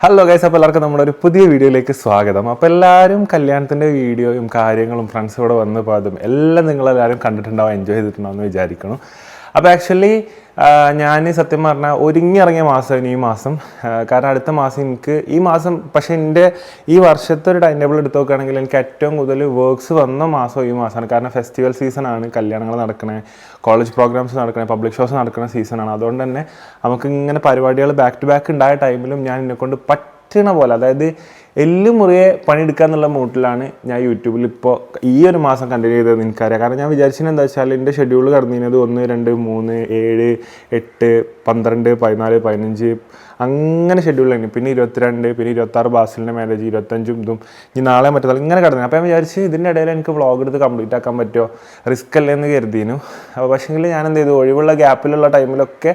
Hello guys അപ്പോൾ എല്ലാവർക്കും നമ്മുടെ ഒരു പുതിയ വീഡിയോയിലേക്ക് സ്വാഗതം. അപ്പോൾ എല്ലാവരും കല്യാണത്തിന്റെ വീഡിയോയും കാര്യങ്ങളും ഫ്രണ്ട്സോടെ വന്ന് പോയതും എല്ലാം നിങ്ങളെല്ലാവരും കണ്ടിട്ടുണ്ടാവും എൻജോയ് ചെയ്തിട്ടുണ്ടാവും എന്ന് വിചാരിക്കണം അപ്പോൾ ആക്ച്വലി ഞാൻ സത്യം പറഞ്ഞാൽ ഒരുങ്ങി ഇറങ്ങിയ മാസമാണ് ഈ മാസം. കാരണം അടുത്ത മാസം എനിക്ക് ഈ മാസം പക്ഷേ എന്റെ ഈ വർഷത്തെ ഒരു ടൈം ടേബിൾ എടുത്ത് നോക്കുകയാണെങ്കിൽ എനിക്ക് ഏറ്റവും കൂടുതൽ വർക്ക്സ് വന്ന മാസം ഈ മാസമാണ്. കാരണം ഫെസ്റ്റിവൽ സീസണാണ് കല്യാണങ്ങൾ നടക്കണേ കോളേജ് പ്രോഗ്രാംസ് നടക്കണേ പബ്ലിക് ഷോസ് നടക്കുന്ന സീസണാണ് അതുകൊണ്ട് തന്നെ നമുക്ക് ഇങ്ങനെ പരിപാടികൾ ബാക്ക് ടു ബാക്ക് ഉണ്ടായ ടൈമിലും ഞാൻ എന്നെക്കൊണ്ട് പറ്റണ പോലെ. അതായത് എല്ലും മുറിയെ പണിയെടുക്കുക എന്നുള്ള മൂട്ടിലാണ് ഞാൻ യൂട്യൂബിൽ ഇപ്പോൾ ഈ ഒരു മാസം കണ്ടിന്യൂ ചെയ്തത് എനിക്കറിയാം. കാരണം ഞാൻ വിചാരിച്ചത് എന്താ വെച്ചാൽ എന്റെ ഷെഡ്യൂൾ കടന്നിരുന്നത് ഒന്ന് രണ്ട് മൂന്ന് ഏഴ് എട്ട് പന്ത്രണ്ട് പതിനാല് പതിനഞ്ച് അങ്ങനെ ഷെഡ്യൂൾ തന്നെ പിന്നെ ഇരുപത്തിരണ്ട് പിന്നെ ഇരുപത്താറ് ബാസിലിന്റെ മാരേജ് ഇരുപത്തഞ്ചും ഇതും. ഇനി നാളെ മറ്റന്നാൾ ഇങ്ങനെ കിടന്നു. അപ്പോൾ ഞാൻ വിചാരിച്ച് ഇതിന്റെ ഇടയിൽ എനിക്ക് വ്ളോഗ് എടുത്ത് കംപ്ലീറ്റ് ആക്കാൻ പറ്റുമോ? റിസ്ക് അല്ലേ എന്ന് കരുതിയിരുന്നു അപ്പോൾ പക്ഷേങ്കിൽ ഞാൻ എന്ത് ചെയ്തു? ഒഴിവുള്ള ഗ്യാപ്പിലുള്ള ടൈമിലൊക്കെ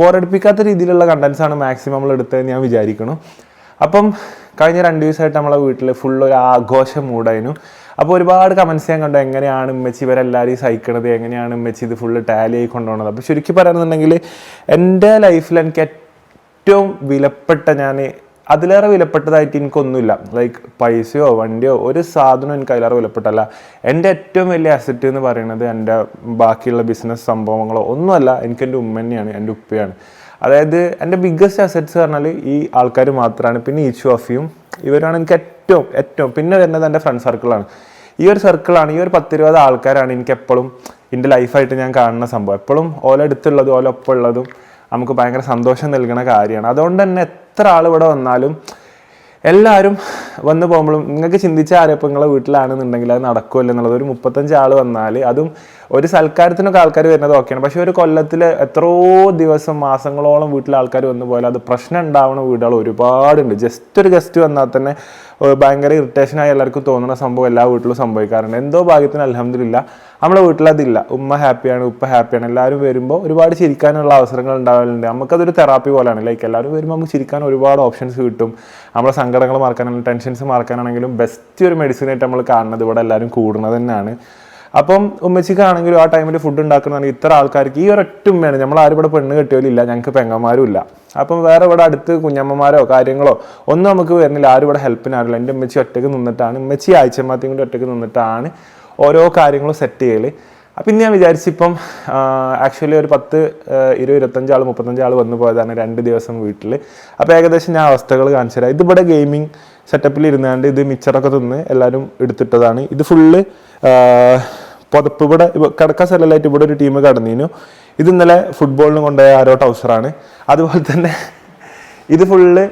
ബോറടിപ്പിക്കാത്ത രീതിയിലുള്ള കണ്ടൻസാണ് മാക്സിമം നമ്മൾ എടുത്തതെന്ന് ഞാൻ വിചാരിക്കണം. അപ്പം കഴിഞ്ഞ രണ്ട് ദിവസമായിട്ട് നമ്മളെ വീട്ടിൽ ഫുൾ ഒരു ആഘോഷ മൂടായിരുന്നു അപ്പോൾ ഒരുപാട് കമൻസ് ഞാൻ കണ്ടു. എങ്ങനെയാണ് ഉമ്മച്ചി ഇവരെല്ലാവരും സഹിക്കണത്? എങ്ങനെയാണ് ഉമ്മച്ചി ഇത് ഫുള്ള് ടാലി ആയി കൊണ്ടുപോകുന്നത് അപ്പോൾ ശരിക്കും പറയുന്നുണ്ടെങ്കിൽ എന്റെ ലൈഫിൽ എനിക്ക് ഏറ്റവും വിലപ്പെട്ട ഞാൻ അതിലേറെ വിലപ്പെട്ടതായിട്ട് എനിക്കൊന്നുമില്ല. ലൈക്ക് പൈസയോ വണ്ടിയോ ഒരു സാധനവും എനിക്ക് അതിലേറെ വിലപ്പെട്ടല്ല എന്റെ ഏറ്റവും വലിയ അസറ്റ് എന്ന് പറയുന്നത് എന്റെ ബാക്കിയുള്ള ബിസിനസ് സംഭവങ്ങളോ ഒന്നുമല്ല. എനിക്ക് എന്റെ ഉമ്മ തന്നെയാണ് എന്റെ ഉപ്പയാണ്. അതായത് എന്റെ ബിഗ്ഗസ്റ്റ് അസറ്റ്സ് പറഞ്ഞാൽ ഈ ആൾക്കാർ മാത്രമാണ് പിന്നെ ഈച്ചു ഓഫിയും ഇവരാണ് എനിക്ക് ഏറ്റവും ഏറ്റവും പിന്നെ വരുന്നത് എന്റെ ഫ്രണ്ട് സർക്കിളാണ് ഈ ഒരു സർക്കിളാണ് ഈ ഒരു പത്തിരുപത് ആൾക്കാരാണ് എനിക്ക് എപ്പോഴും എന്റെ ലൈഫായിട്ട് ഞാൻ കാണുന്ന സംഭവം. എപ്പോഴും ഓല അടുത്തുള്ളതും ഓല ഒപ്പം ഉള്ളതും നമുക്ക് ഭയങ്കര സന്തോഷം നൽകുന്ന കാര്യമാണ്. അതുകൊണ്ട് തന്നെ എത്ര ആൾ ഇവിടെ വന്നാലും എല്ലാവരും വന്നു പോകുമ്പോഴും നിങ്ങൾക്ക് ചിന്തിച്ച ആരപ്പം നിങ്ങളെ വീട്ടിലാണെന്നുണ്ടെങ്കിൽ അത് നടക്കുമല്ലോ എന്നുള്ളത്. ഒരു മുപ്പത്തഞ്ച് ആൾ വന്നാൽ അതും ഒരു സൽക്കാരത്തിനൊക്കെ ആൾക്കാർ വരുന്നത് ഓക്കെയാണ് പക്ഷേ ഒരു കൊല്ലത്തിൽ എത്രയോ ദിവസം മാസങ്ങളോളം വീട്ടിൽ ആൾക്കാർ വന്നു പോയാൽ അത് പ്രശ്നം ഉണ്ടാവുന്ന വീടുകൾ ഒരുപാടുണ്ട്. ജസ്റ്റ് ഒരു ഗസ്റ്റ് വന്നാൽ തന്നെ ഭയങ്കര ഇറിറ്റേഷനായി എല്ലാവർക്കും തോന്നുന്ന സംഭവം എല്ലാ വീട്ടിലും സംഭവിക്കാറുണ്ട്. എന്തോ ഭാഗ്യത്തിന് അലഹമില്ല നമ്മുടെ വീട്ടിൽ അതില്ല. ഉമ്മ ഹാപ്പിയാണ് ഉപ്പ ഹാപ്പിയാണ് എല്ലാവരും വരുമ്പോൾ ഒരുപാട് ചിരിക്കാനുള്ള അവസരങ്ങൾ ഉണ്ടാവലുണ്ട്. നമുക്കതൊരു തെറാപ്പി പോലെയാണ്. ലൈക്ക് എല്ലാവരും വരുമ്പോൾ നമുക്ക് ചിരിക്കാൻ ഒരുപാട് ഓപ്ഷൻസ് കിട്ടും. നമ്മളെ സങ്കടങ്ങൾ മറക്കാനാണെങ്കിലും ടെൻഷൻസ് മറക്കാനാണെങ്കിലും ബെസ്റ്റ് ഒരു മെഡിസിനായിട്ട് നമ്മൾ കാണുന്നത് ഇവിടെ എല്ലാവരും കൂടുന്നത് തന്നെയാണ്. അപ്പം ഉമ്മച്ചിക്കാണെങ്കിലും ആ ടൈമിൽ ഫുഡ് ഉണ്ടാക്കുന്നതാണെങ്കിൽ ഇത്ര ആൾക്കാർക്ക് ഈ ഒരൊറ്റ ഉമ്മയാണ്. നമ്മൾ ആരും ഇവിടെ പെണ്ണ് കെട്ടിയാലില്ല ഞങ്ങൾക്ക് പെങ്ങന്മാരും ഇല്ല അപ്പം വേറെ ഇവിടെ അടുത്ത് കുഞ്ഞമ്മമാരോ കാര്യങ്ങളോ ഒന്നും നമുക്ക് വരുന്നില്ല. ആരും ഇവിടെ ഹെൽപ്പിന് ആരില്ല എന്റെ ഉമ്മച്ചി ഒറ്റയ്ക്ക് നിന്നിട്ടാണ്. ഉമ്മച്ചി ആഴ്ചമാത്തിയും കൂടി ഒറ്റയ്ക്ക് നിന്നിട്ടാണ് ഓരോ കാര്യങ്ങളും സെറ്റ് ചെയ്യൽ അപ്പം ഇന്ന് ഞാൻ വിചാരിച്ചിപ്പം ആക്ച്വലി ഒരു പത്ത് ഇരുപത് ഇരുപത്തഞ്ചാൾ മുപ്പത്തഞ്ചാൾ വന്നു പോയതാണ് രണ്ട് ദിവസം വീട്ടിൽ അപ്പോൾ ഏകദേശം ഞാൻ അവസ്ഥകൾ കാണിച്ചു തരാം. ഇതിവിടെ ഗെയിമിംഗ് സെറ്റപ്പിൽ ഇരുന്നാണ്ട് ഇത് മിച്ചറൊക്കെ തിന്ന് എല്ലാവരും എടുത്തിട്ടതാണ്. ഇത് ഫുള്ള് പുതപ്പ് ഇവിടെ കിടക്ക സ്ഥലമായിട്ട് ഇവിടെ ഒരു ടീം കടന്നിരുന്നു ഇത് ഇന്നലെ ഫുട്ബോളിന് കൊണ്ടുപോയ ആരോ ടൗസറാണ് അതുപോലെ തന്നെ ഇത് ഫുള്ള്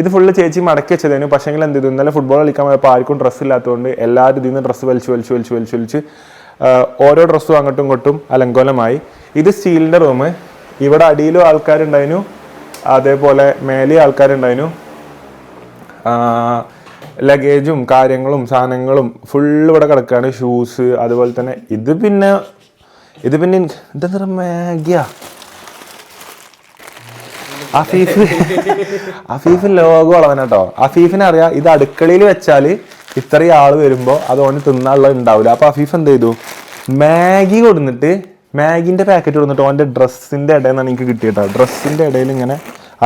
ഇത് ഫുള്ള് ചേച്ചി മടക്കി വെച്ചതായിരുന്നു പക്ഷേങ്കിൽ എന്ത് ചെയ്തു? ഇന്നലെ ഫുട്ബോൾ കളിക്കാൻ പോയപ്പോൾ ആർക്കും ഡ്രസ്സ് ഇല്ലാത്തതുകൊണ്ട് എല്ലാവരും ഇതിൽ നിന്ന് ഡ്രസ്സ് വലിച്ചു വലിച്ചു വലിച്ചു വലിച്ചു വലിച്ച് ഓരോ ഡ്രസ്സും അങ്ങോട്ടും ഇങ്ങോട്ടും അലങ്കോലമായി. ഇത് സ്റ്റീലിന്റെ റൂം ഇവിടെ അടിയിലും ആൾക്കാരുണ്ടായിരുന്നു അതേപോലെ മേലെ ആൾക്കാരുണ്ടായിരുന്നു ലഗേജും കാര്യങ്ങളും സാധനങ്ങളും ഫുള്ള് ഇവിടെ കിടക്കുകയാണ് ഷൂസ് അതുപോലെ തന്നെ ഇത് പിന്നെ ഇത് പിന്നെ ഇതെന്താ മാഗിയാ? അഫീഫ്. അഫീഫ് ലോകം അളവൻ കേട്ടോ അഫീഫിനെ അറിയാം. ഇത് അടുക്കളയിൽ വെച്ചാൽ ഇത്രയും ആൾ വരുമ്പോൾ അത് ഓന് തിന്നാനുള്ളത് ഉണ്ടാവില്ല അപ്പോൾ അഫീഫ് എന്ത് ചെയ്തു? മാഗി കൊടുന്നിട്ട് മാഗിന്റെ പാക്കറ്റ് കൊടുത്തിട്ട് ഓന്റെ ഡ്രസ്സിന്റെ ഇടയിൽ നിന്നാണ് എനിക്ക് കിട്ടിയിട്ടോ ഡ്രസ്സിന്റെ ഇടയിൽ ഇങ്ങനെ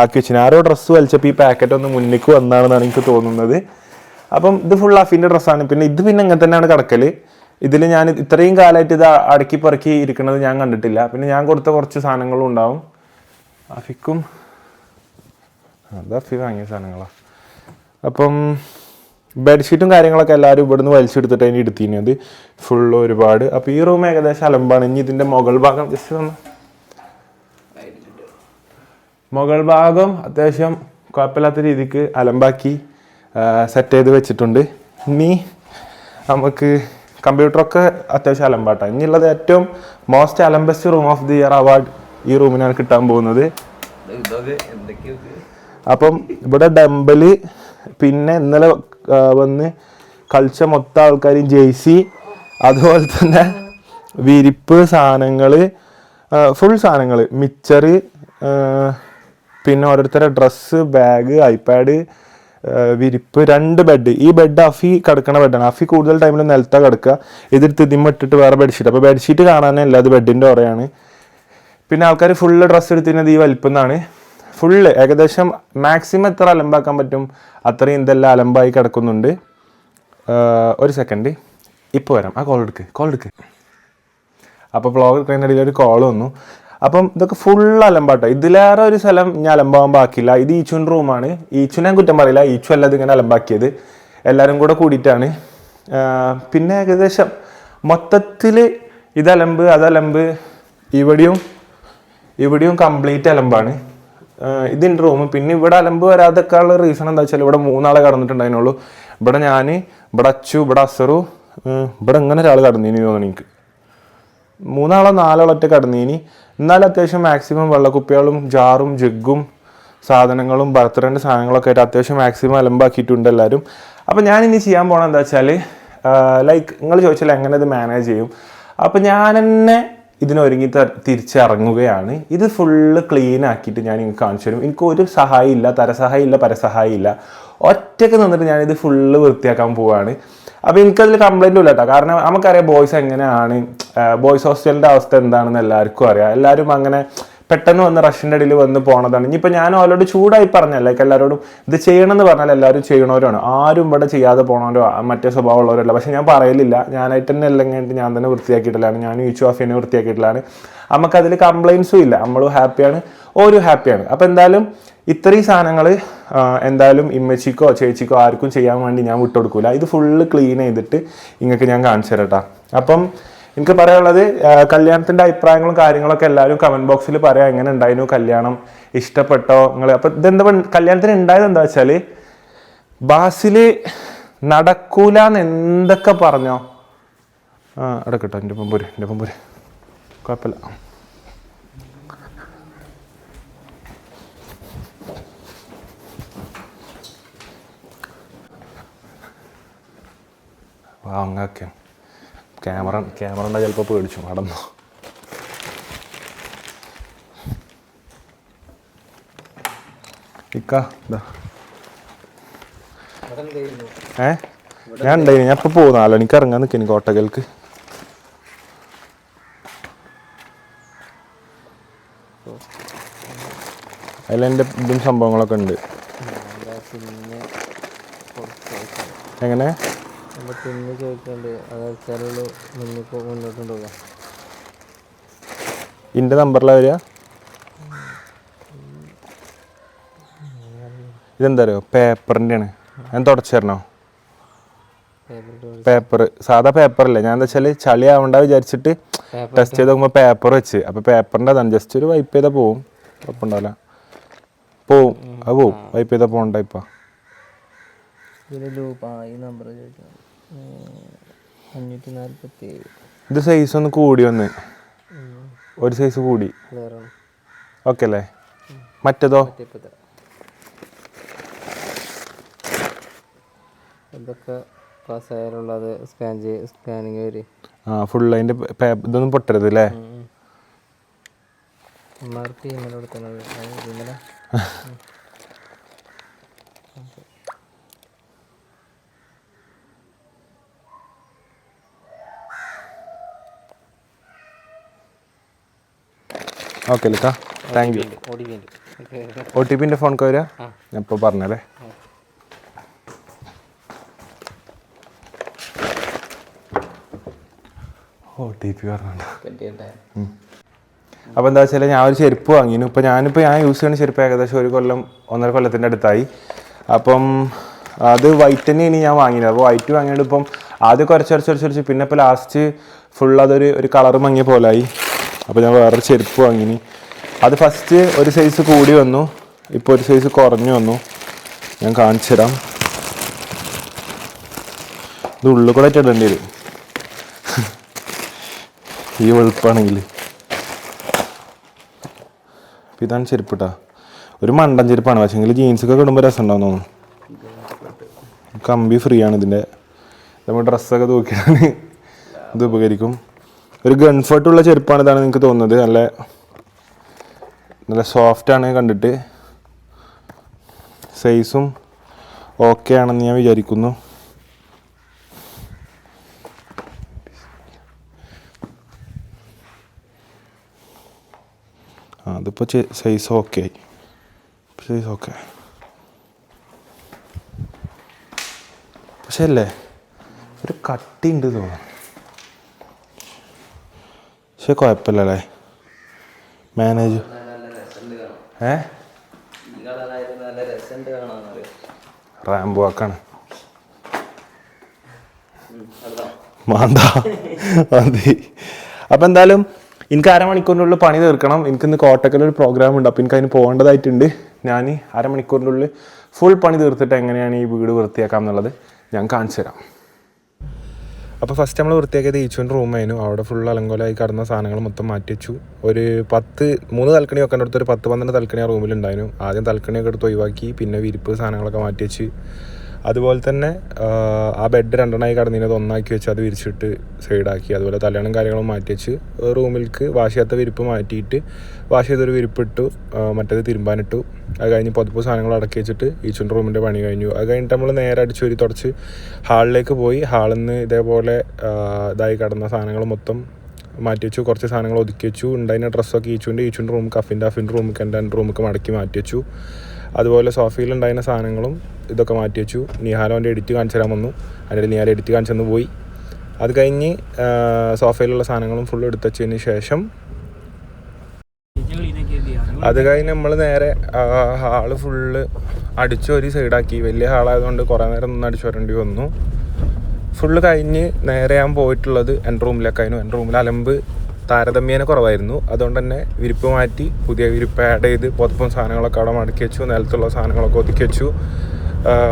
ആക്കി വെച്ചിന് ആരോ ഡ്രസ്സ് വലിച്ചപ്പോൾ ഈ പാക്കറ്റ് ഒന്ന് മുന്നിലേക്ക് വന്നാണെന്നാണ് എനിക്ക് തോന്നുന്നത്. അപ്പം ഇത് ഫുൾ അഫിന്റെ ഡ്രസ്സാണ് പിന്നെ ഇത് പിന്നെ ഇങ്ങനെ തന്നെയാണ് കിടക്കൽ. ഇതിൽ ഞാൻ ഇത്രയും കാലമായിട്ട് ഇത് അടക്കി പറക്കി ഇരിക്കുന്നത് ഞാൻ കണ്ടിട്ടില്ല. പിന്നെ ഞാൻ കൊടുത്ത കുറച്ച് സാധനങ്ങളും ഉണ്ടാവും. അഫിക്കും. അത് അഫി വാങ്ങിയ സാധനങ്ങളാണ് അപ്പം ബെഡ്ഷീറ്റും കാര്യങ്ങളൊക്കെ എല്ലാവരും ഇവിടുന്ന് വലിച്ചെടുത്തിട്ട് അതിന് എടുത്തിരുന്നത്. ഫുള്ള് ഒരുപാട്. അപ്പോൾ ഈ റൂം ഏകദേശം അലമ്പാണ്. ഇനി ഇതിന്റെ മുകൾ ഭാഗം ജസ്റ്റ് ഒന്ന് മുകൾ ഭാഗം അത്യാവശ്യം കുഴപ്പമില്ലാത്ത രീതിക്ക് അലമ്പാക്കി സെറ്റ് ചെയ്ത് വെച്ചിട്ടുണ്ട്. ഇനി നമുക്ക് കമ്പ്യൂട്ടറൊക്കെ അത്യാവശ്യം അലമ്പാട്ടാണ് ഇനിയുള്ളത് ഏറ്റവും most അലംബസ്റ്റ് room of the year award ഈ റൂമിനാണ് കിട്ടാൻ പോകുന്നത്. അപ്പം ഇവിടെ ഡംബൽ പിന്നെ ഇന്നലെ വന്ന് കളിച്ച മൊത്തം ആൾക്കാരും ജെയ്സി അതുപോലെ തന്നെ വിരിപ്പ് സാധനങ്ങൾ ഫുൾ സാധനങ്ങൾ മിച്ചറ് പിന്നെ ഓരോരുത്തരുടെ ഡ്രസ്സ് ബാഗ് ഐപാഡ് വിരിപ്പ് രണ്ട് ബെഡ്. ഈ ബെഡ് അഫി കിടക്കണ ബെഡാണ്. അഫി കൂടുതൽ ടൈമിൽ നിലത്താ കിടക്കുക. ഇതിൽ ഇതിമ്മ ഇട്ടിട്ട് വേറെ ബെഡ്ഷീറ്റ് അപ്പോൾ ബെഡ്ഷീറ്റ് കാണാനല്ല അത് ബെഡിന്റെ ഓറയാണ് പിന്നെ ആൾക്കാർ ഫുള്ള് ഡ്രസ്സ് എടുത്തിരുന്നത് ഈ വലിപ്പം എന്നാണ് ഫുള്ള് ഏകദേശം മാക്സിമം എത്ര അലമ്പാക്കാൻ പറ്റും? അത്രയും ഇതെല്ലാം അലമ്പായി കിടക്കുന്നുണ്ട്. ഒരു സെക്കൻഡ് ഇപ്പോൾ വരാം. ആ കോൾ എടുക്ക്. കോൾ എടുക്ക്. അപ്പോൾ വ്ളോഗ് എടുക്കുന്നതിനിടയിൽ ഒരു കോൾ വന്നു. അപ്പം ഇതൊക്കെ ഫുൾ അലമ്പാട്ടോ. ഇതിലേറെ ഒരു സ്ഥലം ഞാൻ അലമ്പാവാൻ ബാക്കിയില്ല. ഇത് ഈച്ചുൻ റൂമാണ് ഈച്ചുനെ കുറ്റം പറയില്ല. ഈച്ചു അല്ല ഇതിങ്ങനെ അലമ്പാക്കിയത്. എല്ലാവരും കൂടെ കൂടിയിട്ടാണ്. പിന്നെ ഏകദേശം മൊത്തത്തിൽ ഇതലമ്പ് അതലമ്പ് ഇവിടെയും ഇവിടെയും കംപ്ലീറ്റ് അലമ്പാണ്. ഇതിന്റെ റൂം പിന്നെ ഇവിടെ അലമ്പ് വരാതൊക്കെയുള്ള റീസൺ എന്താ വെച്ചാൽ ഇവിടെ മൂന്നാളെ കടന്നിട്ടുണ്ടായിരുന്നുള്ളൂ. ഇവിടെ ഞാൻ ഇവിടെ അച്ചു ഇവിടെ അസറു ഇവിടെ ഇങ്ങനെ ഒരാൾ കടന്നിനി തോന്നുന്നു എനിക്ക്. മൂന്നാളോ നാലാളോ ഒറ്റ കടന്നീനി. എന്നാൽ അത്യാവശ്യം മാക്സിമം വെള്ളക്കുപ്പികളും ജാറും ജഗ്ഗും സാധനങ്ങളും ബർത്ത്ഡേന്റെ സാധനങ്ങളൊക്കെ ആയിട്ട് അത്യാവശ്യം മാക്സിമം അലമ്പാക്കിയിട്ടുണ്ട് എല്ലാവരും അപ്പം ഞാനിനി ചെയ്യാൻ പോണത് എന്താ വെച്ചാൽ ലൈക്ക് നിങ്ങൾ ചോദിച്ചാൽ എങ്ങനെ ഇത് മാനേജ് ചെയ്യും? അപ്പം ഞാൻ തന്നെ ഇതിനൊരുങ്ങി തിരിച്ചിറങ്ങുകയാണ്. ഇത് ഫുള്ള് ക്ലീൻ ആക്കിയിട്ട് ഞാൻ നിങ്ങൾക്ക് കാണിച്ചു തരും എനിക്ക് ഒരു സഹായം ഇല്ല തരസഹായം ഇല്ല പരസഹായം ഇല്ല ഒറ്റയ്ക്ക് നിന്നിട്ട് ഞാനിത് ഫുള്ള് വൃത്തിയാക്കാൻ പോവുകയാണ് അപ്പോൾ എനിക്കതിൽ കംപ്ലൈന്റും ഇല്ല കേട്ടോ കാരണം നമുക്കറിയാം ബോയ്സ് എങ്ങനെയാണ് ബോയ്സ് ഹോസ്റ്റലിന്റെ അവസ്ഥ എന്താണെന്ന് എല്ലാവർക്കും അറിയാം. എല്ലാവരും അങ്ങനെ പെട്ടെന്ന് വന്ന് റഷ്യന്റെ ഇടയിൽ വന്ന് പോണതാണ്. ഇനിയിപ്പോൾ ഞാൻ അവരോട് ചൂടായി പറഞ്ഞല്ല ലൈക്ക് എല്ലാവരോടും ഇത് ചെയ്യണമെന്ന് പറഞ്ഞാൽ എല്ലാവരും ചെയ്യണവരാണ്. ആരും ഇവിടെ ചെയ്യാതെ പോണവരോ മറ്റേ സ്വഭാവമുള്ളവരല്ല. പക്ഷേ ഞാൻ പറയലില്ല. ഞാനായിട്ട് തന്നെ അല്ലെങ്കിൽ ഞാൻ തന്നെ വൃത്തിയാക്കിയിട്ടില്ലാണ് ഞാൻ യൂച്ചു ഓഫിനെ വൃത്തിയാക്കിയിട്ടില്ലാണ് നമുക്കതിൽ കംപ്ലയിൻസും ഇല്ല. നമ്മളും ഹാപ്പിയാണ് ഓരോ ഹാപ്പിയാണ് അപ്പോൾ എന്തായാലും ഇത്രയും സാധനങ്ങൾ എന്തായാലും ഇമ്മച്ചിക്കോ ചേച്ചിക്കോ ആർക്കും ചെയ്യാൻ വേണ്ടി ഞാൻ വിട്ടുകൊടുക്കൂല. ഇത് ഫുള്ള് ക്ലീൻ ചെയ്തിട്ട് നിങ്ങൾക്ക് ഞാൻ കാണിച്ചു തരട്ടാ. അപ്പം എനിക്ക് പറയാനുള്ളത് കല്യാണത്തിന്റെ അഭിപ്രായങ്ങളും കാര്യങ്ങളൊക്കെ എല്ലാവരും കമന്റ് ബോക്സിൽ പറയാം. എങ്ങനെ ഉണ്ടായിരുന്നു കല്യാണം? ഇഷ്ടപ്പെട്ടോ? നിങ്ങൾ അപ്പം ഇതെന്താ കല്യാണത്തിന് ഉണ്ടായത് എന്താ വെച്ചാൽ ബാസിൽ നടക്കൂല എന്ന് എന്തൊക്കെ പറഞ്ഞോ? ആ അടക്കട്ടോ എന്റെ ഒപ്പം പോര് എന്റെ ഒപ്പം കുഴപ്പമില്ല. വാങ്ങാക്കെ ക്യാമറ ക്യാമറ ചിലപ്പോൾ പേടിച്ചു. നടന്നു ഇക്ക ഏ? ഞാൻ ഉണ്ടായി ഞാൻ ഇപ്പൊ പോകുന്ന ആലോ എനിക്ക് ഇറങ്ങാൻ നിൽക്കുന്നു കോട്ടകൽക്ക് അതിലെന്റെ ഇതും സംഭവങ്ങളൊക്കെ ഉണ്ട് എങ്ങനെ? നമ്മൾ പിന്നെ ചോദിക്കണ്ട് അത് മുന്നിപ്പോൾ മുന്നിൽ മുന്നോട്ടുണ്ടാവുക ഇന്റെ നമ്പറിലാണ് വരിക? ഇതെന്താ അറിയോ പേപ്പറിന്റെയാണ് ഞാൻ തുടച്ചു തരണോ? പേപ്പർ സാധാ പേപ്പറല്ലേ. ഞാൻ എന്താ വെച്ചാൽ ചളി ആവണ്ട വിചാരിച്ചിട്ട് ടെസ്റ്റ് ചെയ്ത് നോക്കുമ്പോൾ പേപ്പർ വെച്ച്. അപ്പോൾ പേപ്പറിന്റെ അതാണ് ജസ്റ്റ് ഒരു വൈപ്പ് ചെയ്താൽ പോവും. കുഴപ്പമുണ്ടാവില്ല പോവും. അത് പോവും. വൈപ്പ് ചെയ്താൽ പോകണ്ട ഇപ്പം. ലൂപ്പ് ആ ഈ നമ്പർ ചോദിക്കാം അഞ്ഞൂറ്റി നാൽപ്പത്തി ഇത് സൈസ് ഒന്ന് കൂടി ഒന്ന്. ഒരു സൈസ് കൂടി. ഓക്കെ അല്ലേ? മറ്റേതോ? ഇതൊക്കെ പാസ്സായാലുള്ളത് സ്കാൻ ചെയ്ത് സ്കാനിങ് വരും. ആ ഫുൾ അതിന്റെ ഇതൊന്നും പൊട്ടരുത് അല്ലേ? ഇന്നലെ ഇന്നലെ ഓക്കെ ലിക്ക താങ്ക് യു ഒ ടി പിന്റെ ഫോൺ വരിക ഞാൻ ഇപ്പോൾ പറഞ്ഞല്ലേ ഒ ടി പി പറഞ്ഞോ അപ്പോൾ എന്താ വെച്ചാൽ ഞാൻ ഒരു ചെരുപ്പ് വാങ്ങിയിരുന്നു ഇപ്പോൾ ഞാനിപ്പോൾ ഞാൻ യൂസ് ചെയ്യുന്ന ചെരുപ്പ് ഏകദേശം ഒരു കൊല്ലം ഒന്നര കൊല്ലത്തിന്റെ അടുത്തായി. അപ്പം അത് വൈറ്റ് തന്നെ ഇനി ഞാൻ വാങ്ങിയത്. അപ്പോൾ വൈറ്റ് വാങ്ങിയിട്ട് ഇപ്പം ആദ്യം കുറച്ച് കുറച്ച് കുറച്ച് കുറച്ച്. പിന്നെ ഇപ്പോൾ ലാസ്റ്റ് ഫുൾ അതൊരു ഒരു കളർ മങ്ങിയ പോലായി. അപ്പോൾ ഞാൻ വേറൊരു ചെരുപ്പ് വാങ്ങിനി. അത് ഫസ്റ്റ് ഒരു സൈസ് കൂടി വന്നു. ഇപ്പോൾ ഒരു സൈസ് കുറഞ്ഞു വന്നു. ഞാൻ കാണിച്ചു തരാം. ഇത് ഉള്ളിൽ കൂടെ ഇടേണ്ടി വരും. ഈ വെളുപ്പാണെങ്കിൽ ഇതാണ് ചെരുപ്പ് കേട്ടോ ഒരു മണ്ടൻ ചെരുപ്പാണ്. പക്ഷേ എങ്കിൽ ജീൻസൊക്കെ ഇടുമ്പോൾ രസം ഉണ്ടാവും തോന്നുന്നു. കമ്പി ഫ്രീ ആണ് ഇതിന്റെ നമ്മൾ ഡ്രസ്സൊക്കെ തൂക്കിയാണ് ഇത് ഉപകരിക്കും. ഒരു ഗൺഫർട്ടുള്ള ചെരുപ്പാണ് ഇതാണ് നിങ്ങൾക്ക് തോന്നുന്നത്. നല്ല നല്ല സോഫ്റ്റ് ആണ് കണ്ടിട്ട്. സൈസും ഓക്കെ ആണെന്ന് ഞാൻ വിചാരിക്കുന്നു. അതിപ്പോൾ സൈസ് ഓക്കെ ആയി. സൈസ് ഓക്കെ പക്ഷേ അല്ലേ ഒരു കട്ടി ഉണ്ട് തോന്നുന്നു. പക്ഷെ കുഴപ്പമില്ലല്ലേ? മാനേജ് ഏ? റാംബോ ആക്കാണ്. മാണ്ട മതി. അപ്പം എന്തായാലും എനിക്ക് അരമണിക്കൂറിനുള്ളിൽ പണി തീർക്കണം. എനിക്കിന്ന് കോട്ടക്കൽ ഒരു പ്രോഗ്രാം ഉണ്ട് അപ്പം എനിക്ക് അതിന് പോകേണ്ടതായിട്ടുണ്ട്. ഞാൻ അരമണിക്കൂറിന്റെ ഉള്ളിൽ ഫുൾ പണി തീർത്തിട്ട് എങ്ങനെയാണ് ഈ വീട് വൃത്തിയാക്കാം എന്നുള്ളത് ഞാൻ കാണിച്ചു തരാം അപ്പോൾ ഫസ്റ്റ് നമ്മൾ വൃത്തിയാക്കിയത് ഈച്ചുവിന്റെ റൂമായിരുന്നു അവിടെ ഫുൾ അലങ്കോലമായി കിടന്ന സാധനങ്ങൾ മൊത്തം മാറ്റി വെച്ചു. ഒരു പത്ത് മൂന്ന് തൽക്കണി വെക്കേണ്ട അടുത്ത് ഒരു പത്ത് പന്ത്രണ്ട് തൽക്കണി ആ റൂമിലുണ്ടായിരുന്നു ആദ്യം തൽക്കണിയൊക്കെ എടുത്ത് ഒഴിവാക്കി പിന്നെ വിരിപ്പ് സാധനങ്ങളൊക്കെ മാറ്റി വെച്ച്. അതുപോലെ തന്നെ ആ, ബെഡ് രണ്ടെണ്ണമായി കിടന്നിരുന്നത് ഒന്നാക്കി വെച്ച് അത് വിരിച്ചിട്ട് സൈഡാക്കി അതുപോലെ തലയണം കാര്യങ്ങളും മാറ്റി വെച്ച് റൂമിലേക്ക് വാഷ് ചെയ്യാത്ത വിരിപ്പ് മാറ്റിയിട്ട് വാഷ് ചെയ്തൊരു വിരിപ്പിട്ടു മറ്റേത് തിരുമ്പാനിട്ടു. അത് കഴിഞ്ഞ് പുതുപ്പ് സാധനങ്ങൾ അടക്കി വെച്ചിട്ട് ഈച്ചുണ്ട് റൂമിന്റെ പണി കഴിഞ്ഞു. അത് കഴിഞ്ഞിട്ട് നമ്മൾ നേരെ അടിച്ചൊരി തുടച്ച് ഹാളിലേക്ക് പോയി. ഹാളിൽ നിന്ന് ഇതേപോലെ ഇതായി കടന്ന സാധനങ്ങൾ മൊത്തം മാറ്റി വെച്ചു. കുറച്ച് സാധനങ്ങൾ ഒതുക്കി വെച്ചു. ഉണ്ടായിരുന്ന ഡ്രസ്സൊക്കെ ഈച്ചുണ്ട് ഈച്ചുണ്ട് റൂം കഫിന്റെ അഫിന്റെ റൂമിൽ എന്റെ റൂമിൽ മടക്കി മാറ്റി വെച്ചു. അതുപോലെ സോഫയിൽ ഉണ്ടായിരുന്ന സാധനങ്ങളും ഇതൊക്കെ മാറ്റി വെച്ചു. നിഹാലോന്റെ എഡിറ്റ് കാണിച്ചു തരാൻ വന്നു. അതിന്റെ നിഹാൽ എഡിറ്റ് കാണിച്ചു തന്നു പോയി. അത് കഴിഞ്ഞ് സോഫയിലുള്ള സാധനങ്ങളും ഫുൾ എടുത്തച്ചതിന് ശേഷം അത് കഴിഞ്ഞ് നമ്മൾ നേരെ ഹാൾ ഫുള്ള് അടിച്ചൊരു സൈഡാക്കി വലിയ ഹാളായതുകൊണ്ട് കുറേ നേരം നിന്ന് അടിച്ചു വരേണ്ടി വന്നു. ഫുള്ള് കഴിഞ്ഞ് നേരെ ഞാൻ പോയിട്ടുള്ളത് എന്റെ റൂമിലേക്കായിരുന്നു എന്റെ റൂമിൽ അലമ്പ് താരതമ്യേന കുറവായിരുന്നു. അതുകൊണ്ട് തന്നെ വിരിപ്പ് മാറ്റി പുതിയ വിരിപ്പ് ആഡ് ചെയ്ത് പുതപ്പും സാധനങ്ങളൊക്കെ അവിടെ മടക്കി വെച്ചു. നിലത്തുള്ള സാധനങ്ങളൊക്കെ ഒതുക്കി വെച്ചു.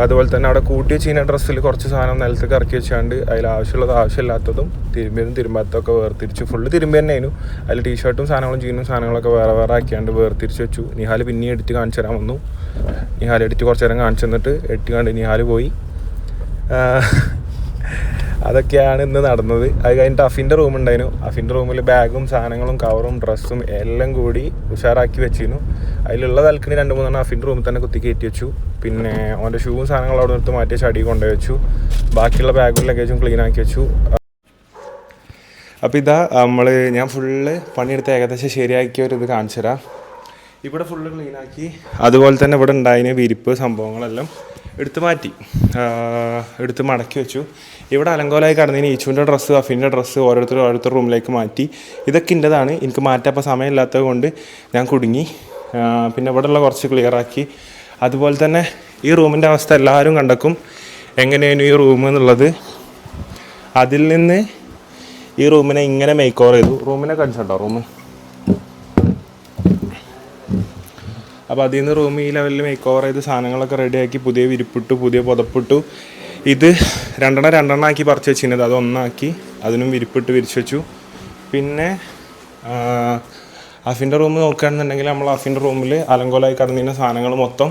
അതുപോലെ തന്നെ അവിടെ കൂട്ടി വെച്ചിരുന്ന ഡ്രസ്സിൽ കുറച്ച് സാധനം നിലത്തേക്ക് ഇറക്കി വെച്ചാണ്ട് അതിൽ ആവശ്യമുള്ളത് ആവശ്യമില്ലാത്തതും തിരുമ്പിയതും തിരുമ്പാത്തതൊക്കെ വേർതിരിച്ച് ഫുള്ള് തിരുമ്പി തന്നെയായിരുന്നു. അതിൽ ടീഷർട്ടും സാധനങ്ങളും ജീനും സാധനങ്ങളൊക്കെ വേറെ വേറെ ആക്കിയാണ്ട് വേർതിരിച്ച് വെച്ചു. നിഹാൽ പിന്നെ എഡിറ്റ് കാണിച്ചു തരാൻ വന്നു. നിഹാൽ എഡിറ്റ് കുറച്ച് നേരം കാണിച്ചു തന്നിട്ട് എഡിറ്റ് കണ്ട് നിഹാൽ പോയി അതൊക്കെയാണ് ഇന്ന് നടന്നത്. അത് കഴിഞ്ഞിട്ട് അഫിന്റെ റൂം ഉണ്ടായിരുന്നു. അഫിന്റെ റൂമിൽ ബാഗും സാധനങ്ങളും കവറും ഡ്രസ്സും എല്ലാം കൂടി ഉഷാറാക്കി വെച്ചിരുന്നു. അതിലുള്ള തൽക്കിന് രണ്ട് മൂന്നെണ്ണം അഫിന്റെ റൂമിൽ തന്നെ കുത്തി കയറ്റി വെച്ചു. പിന്നെ അവന്റെ ഷൂവും സാധനങ്ങളും അവിടെ നിർത്ത് മാറ്റി വെച്ച് അടിയിൽ കൊണ്ടുപോയി വെച്ചു. ബാക്കിയുള്ള ബാഗും ലഗേജും ക്ലീൻ ആക്കി വെച്ചു. അപ്പോൾ ഇതാ നമ്മൾ ഞാൻ ഫുള്ള് പണിയെടുത്ത് ഏകദേശം ശരിയാക്കിയ ഒരു ഇത് കാണിച്ചു തരാം. ഇവിടെ ഫുള്ള് ക്ലീനാക്കി അതുപോലെ തന്നെ ഇവിടെ ഉണ്ടായതിന് വിരിപ്പ് സംഭവങ്ങളെല്ലാം എടുത്ത് മാറ്റി. എടുത്ത് മടക്കി വെച്ചു. ഇവിടെ അലങ്കോലായി കടന്നതിന് ഈച്ചുവിന്റെ ഡ്രസ്സ് അഫിന്റെ ഡ്രസ്സ് ഓരോരുത്തർ ഓരോരുത്തർ റൂമിലേക്ക് മാറ്റി. ഇതൊക്കെ ഇന്റെതാണ്. എനിക്ക് മാറ്റാപ്പോൾ സമയമില്ലാത്തത് കൊണ്ട് ഞാൻ കുടുങ്ങി. പിന്നെ ഇവിടെയുള്ള കുറച്ച് ക്ലിയർ ആക്കി. അതുപോലെ തന്നെ ഈ റൂമിന്റെ അവസ്ഥ എല്ലാവരും കണ്ടക്കും. എങ്ങനെയായിരുന്നു ഈ റൂം എന്നുള്ളത്? അതിൽ നിന്ന് ഈ റൂമിനെ ഇങ്ങനെ മേക്ക് ഓവർ ചെയ്തു. റൂമിനെ കണ്ടിട്ടുണ്ടോ റൂം അപ്പോൾ അതിൽ നിന്ന് റൂം ഈ ലെവലിൽ മേക്ക് ഓവർ ചെയ്ത് സാധനങ്ങളൊക്കെ റെഡിയാക്കി പുതിയ വിരിപ്പിട്ടു പുതിയ പുതപ്പിട്ടു. ഇത് രണ്ടെണ്ണം രണ്ടെണ്ണം ആക്കി പറിച്ച് വെച്ചിരുന്നത്. അത് ഒന്നാക്കി അതിനും വിരിപ്പിട്ട് വിരിച്ചു വെച്ചു. പിന്നെ അഫിന്റെ റൂം നോക്കുകയാണെന്നുണ്ടെങ്കിൽ നമ്മൾ അഫിന്റെ റൂമിൽ അലങ്കോലായി കടന്നിരുന്ന സാധനങ്ങൾ മൊത്തം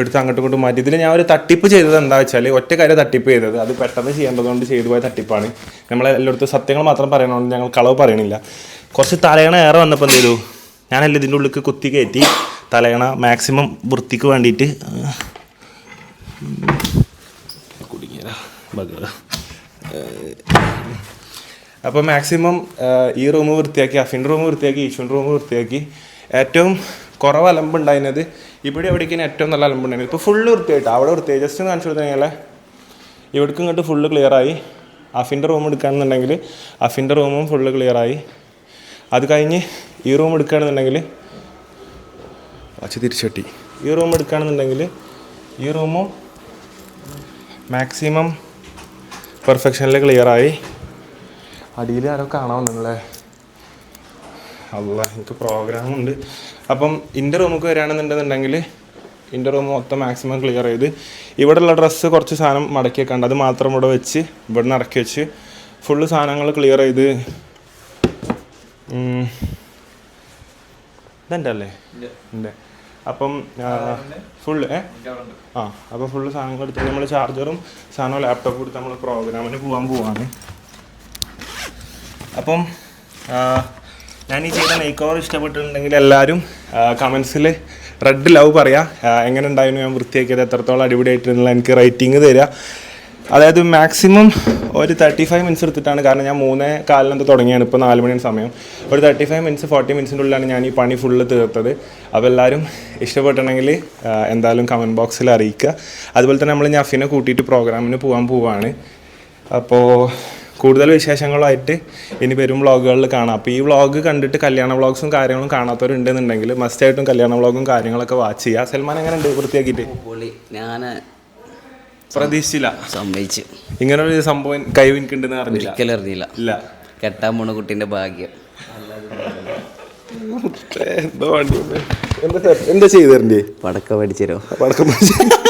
എടുത്ത് അങ്ങോട്ട് ഇങ്ങോട്ട് മാറ്റി. ഇതിൽ ഞാൻ ഒരു തട്ടിപ്പ് ചെയ്തത് എന്താ വെച്ചാൽ ഒറ്റ കാര്യം തട്ടിപ്പ് ചെയ്തത്. അത് പെട്ടെന്ന് ചെയ്യേണ്ടതുകൊണ്ട് ചെയ്തു പോയ തട്ടിപ്പാണ്. നമ്മൾ എല്ലായിടത്തും സത്യങ്ങൾ മാത്രം പറയണതുകൊണ്ട് ഞങ്ങൾ കളവ് പറയണില്ല. കുറച്ച് തലയണ ഏറെ വന്നപ്പോൾ എന്ത് ചെയ്തു? ഞാനല്ല ഇതിന്റെ ഉള്ളിൽ കുത്തി കയറ്റി തലയണ മാക്സിമം വൃത്തിക്ക് വേണ്ടിയിട്ട് കുടുങ്ങിയതാ ബഗ്. അപ്പോൾ മാക്സിമം ഈ റൂം വൃത്തിയാക്കി അഫിൻ റൂം വൃത്തിയാക്കി ഈശുൻ റൂം വൃത്തിയാക്കി ഏറ്റവും കുറവ് അലമ്പുണ്ടായിരുന്നത് ഇവിടെ എവിടേക്കാണ് ഏറ്റവും നല്ല അലമ്പുണ്ടായിരുന്നത് ഇപ്പോൾ ഫുള്ള് വൃത്തിയായിട്ട്. അവിടെ വൃത്തിയായി. ജസ്റ്റ് കാണിച്ചു കൊടുത്തു ഇവിടേക്ക് ഇങ്ങോട്ട് ഫുള്ള് ക്ലിയറായി അഫിന്റെ റൂം എടുക്കുകയാണെന്നുണ്ടെങ്കിൽ അഫിന്റെ റൂമും ഫുള്ള് ക്ലിയറായി അത് കഴിഞ്ഞ് ഈ റൂം എടുക്കുകയാണെന്നുണ്ടെങ്കിൽ വാച്ച് തിരിച്ചെട്ടി ഈ റൂം എടുക്കുകയാണെന്നുണ്ടെങ്കിൽ ഈ റൂമും മാക്സിമം പെർഫെക്ഷനിൽ ക്ലിയറായി അടിയിൽ ആരോ കാണാവുന്നല്ലേ അല്ല എനിക്ക് പ്രോഗ്രാമുണ്ട് അപ്പം ഇന്റെ റൂമൊക്കെ വരികയാണെന്നുണ്ടെന്നുണ്ടെങ്കിൽ ഇന്റെ റൂം മൊത്തം മാക്സിമം ക്ലിയർ ചെയ്ത് ഇവിടെയുള്ള ഡ്രസ്സ് കുറച്ച് സാധനം മടക്കി വെക്കാണ്ട് അത് മാത്രം ഇവിടെ വെച്ച് ഇവിടെ നിന്ന് ഇറക്കി വെച്ച് ഫുള്ള് സാധനങ്ങൾ ക്ലിയർ ചെയ്ത്. ഇതെന്റെ അല്ലേ? ഉണ്ട് അപ്പം ഫുള്ള് ഏ? ആ അപ്പോൾ ഫുള്ള് സാധനങ്ങൾ എടുത്തിട്ട് നമ്മൾ ചാർജറും സാധനവും ലാപ്ടോപ്പും എടുത്ത് നമ്മൾ പ്രോഗ്രാമിന് പോകാൻ പോവാണ്. അപ്പം ഞാൻ ഈ ചെയ്ത മേക്ക് ഓവർ ഇഷ്ടപ്പെട്ടിട്ടുണ്ടെങ്കിൽ എല്ലാവരും കമൻസിൽ റെഡ് ലവ് പറയാം. എങ്ങനെ ഉണ്ടായിരുന്നു ഞാൻ വൃത്തിയാക്കിയത് എത്രത്തോളം അടിപൊളിയായിട്ടുള്ള എനിക്ക് റേറ്റിംഗ് തരിക അതായത് മാക്സിമം ഒരു തേർട്ടി ഫൈവ് മിനിറ്റ്സ് എടുത്തിട്ടാണ്. കാരണം ഞാൻ മൂന്നേ കാലിനകത്ത് തുടങ്ങിയാണ്. ഇപ്പോൾ നാല് മണിയാണ് സമയം. ഒരു തേർട്ടി ഫൈവ് മിനിറ്റ്സ് ഫോർട്ടി മിനിറ്റ്സിന്റെ ഉള്ളിലാണ് ഞാൻ ഈ പണി ഫുള്ള് തീർത്തത്. അപ്പോൾ എല്ലാവരും ഇഷ്ടപ്പെട്ടിട്ടുണ്ടെങ്കിൽ എന്തായാലും കമന്റ് ബോക്സിൽ അറിയിക്കുക. അതുപോലെ തന്നെ നമ്മൾ ഞാൻ അഫിനെ കൂട്ടിയിട്ട് പ്രോഗ്രാമിന് പോകാൻ പോവാണ്. അപ്പോൾ കൂടുതൽ വിശേഷങ്ങളുമായിട്ട് ഇനി വരും വ്ളോഗുകളിൽ കാണാം. അപ്പോൾ ഈ വ്ളോഗ് കണ്ടിട്ട് കല്യാണ വ്ളോഗ്സും കാര്യങ്ങളും കാണാത്തവരുണ്ടെന്നുണ്ടെങ്കിൽ മസ്റ്റായിട്ടും കല്യാണ വ്ളോഗും കാര്യങ്ങളൊക്കെ വാച്ച് ചെയ്യുക. സൽമാൻ എങ്ങനെ ഉണ്ട് വൃത്തിയാക്കിയിട്ട് ഞാൻ പ്രതീക്ഷിച്ചില്ല. സംഭവിച്ചു ഇങ്ങനെ ഒരു സംഭവം കഴിവ് എനിക്കുണ്ടെന്ന് അറിഞ്ഞില്ല. ഒരിക്കലും അറിഞ്ഞില്ല. ഇല്ല. കെട്ടാൻ പോണ കുട്ടീന്റെ ഭാഗ്യം. എന്തോ ചെയ്തു തരണ്ടേ? പടക്ക പഠിച്ചരോ പടക്കം മേടിച്ച്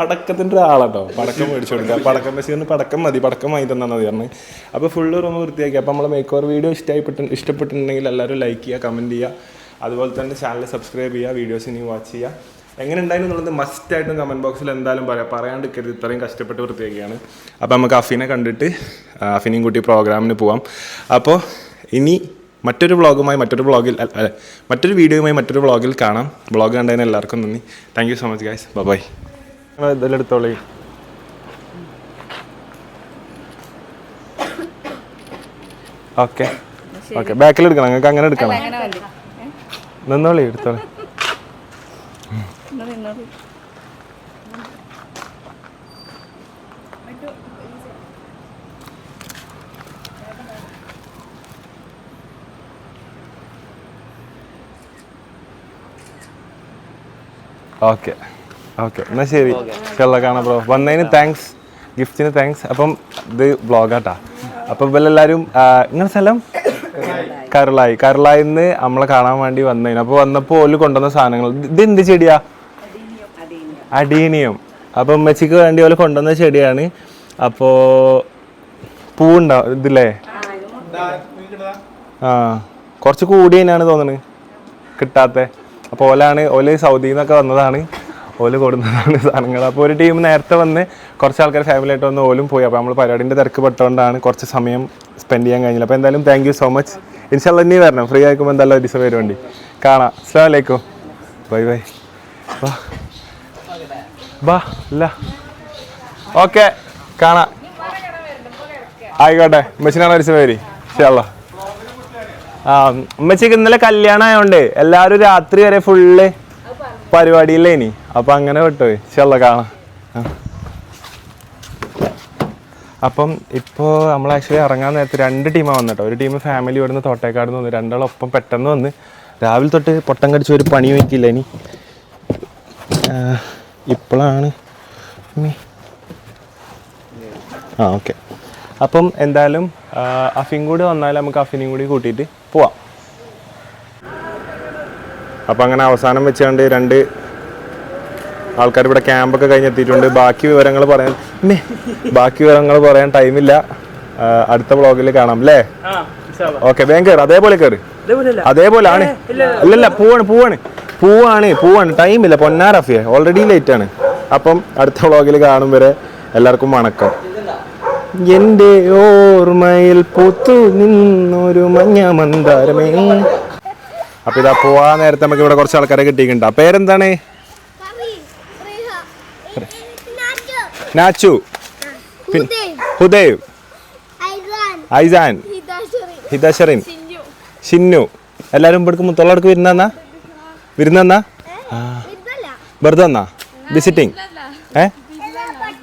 പടക്കത്തിന്റെ ഒരാളാട്ടോ. പടക്കം മേടിച്ചു കൊടുക്കുക. പടക്കം ബസ്സിന് പടക്കം മതി. പടക്കം വാങ്ങി തന്നാൽ മതി പറഞ്ഞു. അപ്പോൾ ഫുള്ള് റൂം വൃത്തിയാക്കി. അപ്പോൾ നമ്മൾ മേക്ക് ഓവർ വീഡിയോ ഇഷ്ടപ്പെട്ട് ഇഷ്ടപ്പെട്ടിട്ടുണ്ടെങ്കിൽ എല്ലാവരും ലൈക്ക് ചെയ്യുക കമന്റ് ചെയ്യുക. അതുപോലെ തന്നെ ചാനൽ സബ്സ്ക്രൈബ് ചെയ്യുക വീഡിയോസ് ഇനി വാച്ച് ചെയ്യുക. എങ്ങനെ ഉണ്ടായിരുന്നു എന്നുള്ളത് മസ്റ്റ് മസ്റ്റായിട്ടും കമന്റ് ബോക്സിൽ എന്തായാലും പറയാം. പറയാണ്ടിരിക്കരുത് ഇത്രയും കഷ്ടപ്പെട്ട് വൃത്തിയാക്കിയാണ്. അപ്പോൾ നമുക്ക് അഫിനെ കണ്ടിട്ട് അഫിനെയും കൂട്ടി പ്രോഗ്രാമിന് പോവാം. അപ്പോൾ ഇനി മറ്റൊരു വ്ളോഗുമായി മറ്റൊരു വ്ളോഗിൽ മറ്റൊരു വീഡിയോയുമായി മറ്റൊരു വ്ളോഗിൽ കാണാം. വ്ളോഗ് കണ്ടതിന് എല്ലാവർക്കും നന്ദി. Thank you so much guys bye ഇതിലെടുത്തോളി okay. Okay. ബാക്കിൽ എടുക്കണം. നിങ്ങൾക്ക് അങ്ങനെ എടുക്കണം. നിന്നോളി എടുത്തോളി. ഓക്കെ. ഓക്കെ എന്നാൽ ശരി. ചെള്ള കാണാം ബ്രോ. വന്നതിന് താങ്ക്സ് ഗിഫ്റ്റിന് താങ്ക്സ് അപ്പം ഇത് ബ്ലോഗാട്ടാ അപ്പം ഇവരെല്ലാവരും ഇങ്ങനെ സ്ഥലം? കരളായി. കരളായി നിന്ന് നമ്മളെ കാണാൻ വേണ്ടി വന്നതിന്. അപ്പോൾ വന്നപ്പോൾ ഓൽ കൊണ്ടുവന്ന സാധനങ്ങൾ. ഇത് എന്ത് ചെടിയാ? അടീനിയം. അപ്പം ഉമ്മച്ചിക്ക് വേണ്ടി ഓൽ കൊണ്ടുവന്ന ചെടിയാണ്. അപ്പോൾ പൂവുണ്ടാവും ഇതില്ലേ? ആ കുറച്ച് കൂടിയതിനാണ് തോന്നുന്നത് കിട്ടാത്ത. അപ്പോൾ ഓലാണ് ഓൽ സൗദിയിൽ നിന്നൊക്കെ വന്നതാണ്. ഓൽ കൊടുന്നതാണ് സാധനങ്ങൾ. അപ്പോൾ ഒരു ടീം നേരത്തെ വന്ന് കുറച്ച് ആൾക്കാർ ഫാമിലി ആയിട്ട് വന്ന് ഓലും പോയി. അപ്പോൾ നമ്മൾ പരിപാടിന്റെ തിരക്ക് പെട്ടുകൊണ്ടാണ് കുറച്ച് സമയം സ്പെൻഡ് ചെയ്യാൻ കഴിഞ്ഞില്ല. അപ്പോൾ എന്തായാലും താങ്ക് യു സോ മച്ച് ഇൻഷാല്ല ഇനി വരണം. ഫ്രീ ആയിക്കുമ്പോൾ എന്തായാലും ഒരു ദിവസം വരുവേണ്ടി. കാണാം. അസ്സാം വലൈക്കും ബൈ ബൈ. വാ. ബാ ഇല്ല. ഓക്കെ. കാണാം. ആയിക്കോട്ടെ. മെച്ചിനാണ് ഒരു ദിവസം വരി. ഇൻഷാല്ലാ ആ ഉമ്മച്ചിക്ക് ഇന്നലെ കല്യാണം ആയതുകൊണ്ട് എല്ലാവരും രാത്രി വരെ ഫുള്ള് പരിപാടിയില്ലേ ഇനി അപ്പം അങ്ങനെ വിട്ടോ ചെള്ള കാണാം. അപ്പം ഇപ്പോൾ നമ്മൾ ആക്ച്വലി ഇറങ്ങാൻ നേരത്തെ രണ്ട് ടീമാണ് വന്നിട്ടോ. ഒരു ടീം ഫാമിലി ഇവിടുന്ന് തോട്ടേക്കാട് നിന്ന് രണ്ടാളൊപ്പം പെട്ടെന്ന് വന്ന് രാവിലെ തൊട്ട് പൊട്ടം കടിച്ച് ഒരു പണി വയ്ക്കില്ല ഇനി ഇപ്പോഴാണ് ആ ഓക്കെ. അപ്പം എന്തായാലും അഫിൻ കൂടി വന്നാൽ നമുക്ക് അഫിനെയും കൂടി കൂട്ടിയിട്ട് പോവാം. അപ്പം അങ്ങനെ അവസാനം വെച്ചുകൊണ്ട് രണ്ട് ആൾക്കാർ ഇവിടെ ക്യാമ്പൊക്കെ കഴിഞ്ഞ് എത്തിയിട്ടുണ്ട് ബാക്കി വിവരങ്ങൾ പറയാൻ ബാക്കി വിവരങ്ങൾ പറയാൻ ടൈമില്ല അടുത്ത ബ്ലോഗിൽ കാണാം അല്ലേ ഓക്കെ വേഗം കയറി അതേപോലെ കയറി അതേപോലെ ആണ് അല്ലല്ല പൂവാണ് പൂവാണ്. പൂവാണ് പൂവാണ്. ടൈമില്ല പൊന്നാരഫിയെ ഓൾറെഡി ലേറ്റ് ആണ്. അപ്പം അടുത്ത വ്ളോഗിൽ കാണും വരെ എല്ലാവർക്കും വണക്കം. എന്റെ ഓർമ്മയിൽ പൂത്തു നിന്നൊരു മഞ്ഞ മന്ദാരമേ. അപ്പൊ ഇതാ പോവാ. നേരത്തെ നമുക്ക് ഇവിടെ കുറച്ച് ആൾക്കാരെ കിട്ടിയിട്ടുണ്ട്. ആ പേരെന്താണ്? നാച്ചു. ഹുദേവ് ഐസാൻ. ഹിതാശറിൻ. ഷിന്നു. എല്ലാരും ഇവിടേക്ക് മുത്തോളടുക്ക് വരുന്ന വരുന്ന വെറുതെ വന്നാ? വിസിറ്റിംഗ് ഏ?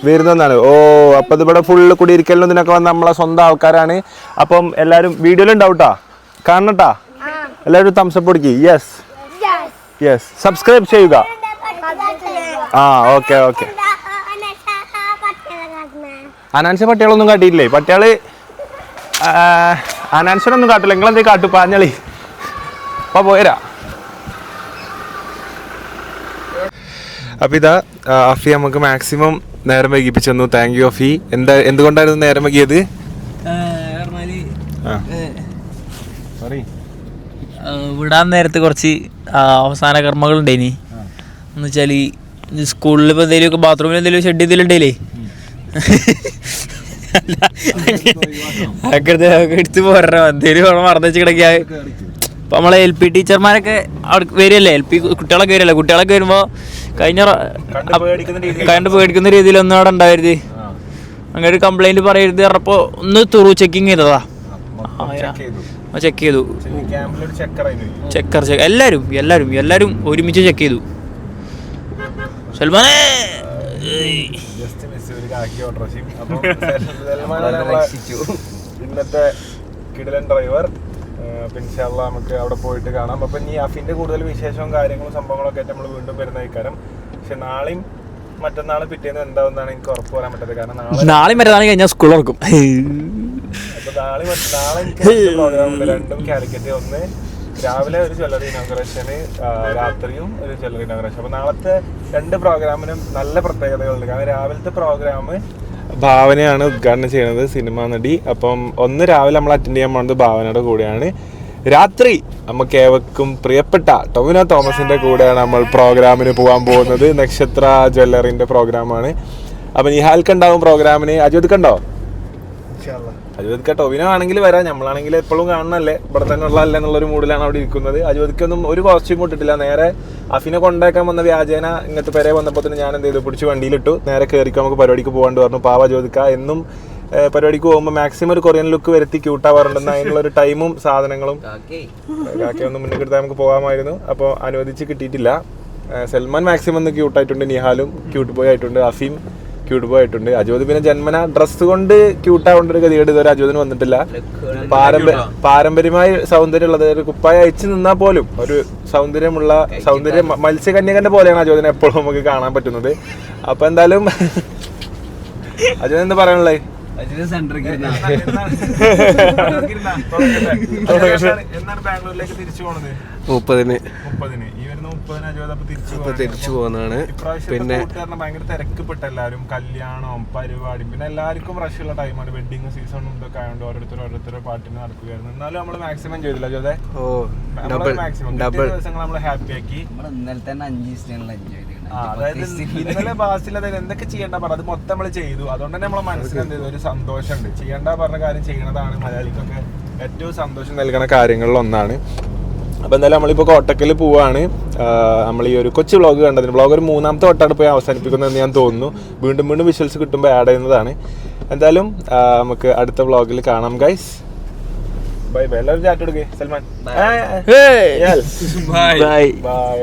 വരുന്നതാണ് ഓ അപ്പൊ ഇവിടെ ഫുള്ള് കുടിയിരിക്കലിനും ഇതിനൊക്കെ വന്ന നമ്മളെ സ്വന്തം ആൾക്കാരാണ്. അപ്പം എല്ലാരും വീഡിയോയിലുണ്ടാവും കേട്ടോ എല്ലാവരും തംസപ്പ് കൊടുക്കി. യെസ് യെസ് സബ്സ്ക്രൈബ് ചെയ്യുക. ആ ഓക്കെ ഓക്കെ അനാൻസ് പട്ടികളൊന്നും കാട്ടിയില്ലേ പട്ടികൾ അനാൻസിനൊന്നും കാട്ടില്ല. നിങ്ങളെന്തേ കാട്ടു? പാഞ്ഞളി. അപ്പൊ പോയരാ അപ്പൊ ഇതാ അഫി നമുക്ക് മാക്സിമം നേരം വൈകിപ്പിച്ചു തന്നു. Thank you Afi. എന്താ എന്തുകൊണ്ടായിരുന്നു നേരം വൈകിയത്? ആ. വിടാൻ നേരത്തെ കുറച്ച് അവസാന കർമ്മങ്ങളുണ്ട് ഇനി എന്ന് വെച്ചാൽ സ്കൂളിൽ ഇപ്പൊ എന്തെങ്കിലും ബാത്റൂമിൽ എന്തെങ്കിലും ഷെഡ് ചെയ്തിട്ടുണ്ടേലേ അല്ല എടുത്ത് പോരണോ എന്തേലും അവിടെ മറന്നു വെച്ച് ഇപ്പം നമ്മളെ എൽ പി ടീച്ചർമാരൊക്കെ അവിടെ വരികയല്ലേ? എൽ പി കുട്ടികളൊക്കെ വരികയല്ലേ? കുട്ടികളൊക്കെ വരുമ്പോൾ കഴിഞ്ഞ കണ്ട് പേടിക്കുന്ന രീതിയിൽ കണ്ട് പേടിക്കുന്ന രീതിയിലൊന്നും അവിടെ ഉണ്ടാവരുത്. അങ്ങനെ ഒരു കംപ്ലൈന്റ് പറയരുത്. പറഞ്ഞപ്പോൾ ഒന്ന് തുറു ചെക്കിങ് ചെയ്തതാ. ചെക്ക് ചെയ്തു. ചെക്കർ ചെക്ക് എല്ലാവരും എല്ലാവരും എല്ലാവരും ഒരുമിച്ച് ചെക്ക് ചെയ്തു. സൽമാനെ! ഇന്നത്തെ കിടിലൻ ഡ്രൈവർ പിൻഷാള്ള നമുക്ക് അവിടെ പോയിട്ട് കാണാം. അപ്പം ഇനി അഫിന്റെ കൂടുതൽ വിശേഷവും കാര്യങ്ങളും സംഭവങ്ങളൊക്കെ ആയിട്ട് നമ്മൾ വീണ്ടും വരുന്ന ഇക്കാരം പക്ഷെ നാളെയും മറ്റന്നാളും പിറ്റേന്ന് എന്താവുന്നതാണ് എനിക്ക് ഉറപ്പ് പറയാൻ പറ്റത് കാരണം നാളെ നാളെ മറ്റന്നാൾ കഴിഞ്ഞാൽ സ്കൂൾ അപ്പൊ നാളെ എനിക്ക് പ്രോഗ്രാം ഉണ്ട്. രണ്ടും കാലിക്കറ്റ് ഒന്ന് രാവിലെ ഒരു ജ്വല്ലറി ഇനോഗ്രേഷന് രാത്രിയും ഒരു ജ്വല്ലറി ഇനോഗ്രേഷൻ അപ്പൊ നാളത്തെ രണ്ട് പ്രോഗ്രാമിനും നല്ല പ്രത്യേകതകളുണ്ട്. കാരണം രാവിലത്തെ പ്രോഗ്രാം ഭാവനയാണ് ഉദ്ഘാടനം ചെയ്യുന്നത് സിനിമാ നടി. അപ്പം ഒന്ന് രാവിലെ നമ്മൾ അറ്റൻഡ് ചെയ്യാൻ പോകുന്നത് ഭാവനയുടെ കൂടെയാണ്. രാത്രി നമുക്ക് ഏവർക്കും പ്രിയപ്പെട്ട ടൊവിനോ തോമസിന്റെ കൂടെയാണ് നമ്മൾ പ്രോഗ്രാമിന് പോകാൻ പോകുന്നത്. നക്ഷത്ര ജ്വല്ലറിന്റെ പ്രോഗ്രാമാണ്. അപ്പൊ നിഹാൽക്ക് ഉണ്ടാവും പ്രോഗ്രാമിന്. അജിത് കണ്ടോ അജുവദ്ക്ക ടൊവിനോ ആണെങ്കിൽ വരാം. നമ്മളാണെങ്കിൽ എപ്പോഴും കാണണല്ലേ ഇവിടെ തന്നെ ഉള്ളതല്ല എന്നുള്ളൊരു മൂഡിലാണ് അവിടെ ഇരിക്കുന്നത്. അജുവദ്ക്കൊന്നും ഒരു കോസ്റ്റ്യൂം ഇട്ടിട്ടില്ല. നേരെ അഫിനെ കൊണ്ടേക്കാൻ വന്ന വ്യാജേന ഇങ്ങനത്തെ പേരെ വന്നപ്പോൾ തന്നെ ഞാൻ എന്ത് ചെയ്തു? പിടിച്ച് വണ്ടിയിലിട്ടു. നേരെ കയറിക്കോ നമുക്ക് പരിപാടിക്ക് പോകാണ്ട് പറഞ്ഞു. പാവ അജുവദ്ക്ക എന്നും പരിപാടിക്ക് പോകുമ്പോൾ മാക്സിമം ഒരു കൊറിയൻ ലുക്ക് വരുത്തി ക്യൂട്ടാവാറുണ്ടെന്ന് അതിനുള്ള ഒരു ടൈമും സാധനങ്ങളും കാക്കയൊന്നും മുന്നിൽ എടുത്താൽ നമുക്ക് പോകാമായിരുന്നു. അപ്പോൾ അനുവദിച്ച് കിട്ടിയിട്ടില്ല. സൽമാൻ മാക്സിമം ഒന്ന് ക്യൂട്ടായിട്ടുണ്ട് നിഹാലും ക്യൂട്ട് ബോയ് ആയിട്ടുണ്ട് അഫീം ക്യൂട്ട് ബോയ് ആയിട്ടുണ്ട്. അജോദ് പിന്നെ ജന്മന ഡ്രസ്സ് കൊണ്ട് ക്യൂട്ടാവേണ്ട ഒരു ഗതികേട് ഇതുവരെ അജോദിന് വന്നിട്ടില്ല. പാരമ്പര്യ പാരമ്പര്യമായി സൗന്ദര്യമുള്ളത് ഒരു കുപ്പായ അയച്ചു നിന്നാൽ പോലും ഒരു സൗന്ദര്യമുള്ള സൗന്ദര്യം മത്സ്യകന്യകന്റെ പോലെയാണ് അജോദിനെ എപ്പോഴും നമുക്ക് കാണാൻ പറ്റുന്നത്. അപ്പൊ എന്തായാലും അജോദ് എന്താ പറയാനുള്ളത് മുപ്പതിന്. അപ്പൊ തിരിച്ചു ഇപ്പൊ തിരിച്ചു പോകുന്നതാണ് പിന്നെ ഭയങ്കര തിരക്കപ്പെട്ട എല്ലാരും കല്യാണം പരിപാടി പിന്നെ എല്ലാവർക്കും റഷുള്ള ടൈമാണ് വെഡിങ് സീസണും ഇതൊക്കെ ആയതുകൊണ്ട് ഓരോരുത്തർ ഓരോരുത്തർ പാട്ടിന് നടക്കുകയായിരുന്നു. എന്നാലും നമ്മൾ മാക്സിമം ചെയ്തില്ല ജോതെ ഓ ഡബിൾ മാക്സിമം ഡബിൾ ദിവസങ്ങൾ നമ്മൾ ഹാപ്പി ആക്കി. ഇന്നലെ തന്നെ അഞ്ച് ദിവസം എൻജോയ് ആ, അതായത് ഇന്നലെ ബാസിൽ അതായത് എന്തൊക്കെ ചെയ്യണ്ട പറഞ്ഞു അത് മൊത്തം നമ്മൾ ചെയ്തു. അതുകൊണ്ട് തന്നെ നമ്മളെ മനസ്സിൽ എന്ത് ചെയ്തു? ഒരു സന്തോഷമുണ്ട്. ചെയ്യേണ്ട പറഞ്ഞ കാര്യം ചെയ്യണതാണ് മലയാളിക്കൊക്കെ ഏറ്റവും സന്തോഷം നൽകുന്ന കാര്യങ്ങളിൽ ഒന്നാണ്. അപ്പൊ എന്തായാലും നമ്മളിപ്പോ കോട്ടക്കൽ പോവാണ്. നമ്മൾ ഈ ഒരു കൊച്ചു വ്ളോഗ് കണ്ടതിന് വ്ളോഗ് ഒരു മൂന്നാമത്തെ വട്ടാണ് പോയി അവസാനിപ്പിക്കുന്നതെന്ന് ഞാൻ തോന്നുന്നു. വീണ്ടും വീണ്ടും വിഷ്വൽസ് കിട്ടുമ്പോൾ ആഡ് ചെയ്യുന്നതാണ്. എന്തായാലും നമുക്ക് അടുത്ത വ്ളോഗിൽ കാണാം ഗൈസ് ബൈ ബൈ എല്ലാവരും ചാറ്റ് എടുക്കേ സൽമാൻ. Hey. Bye bye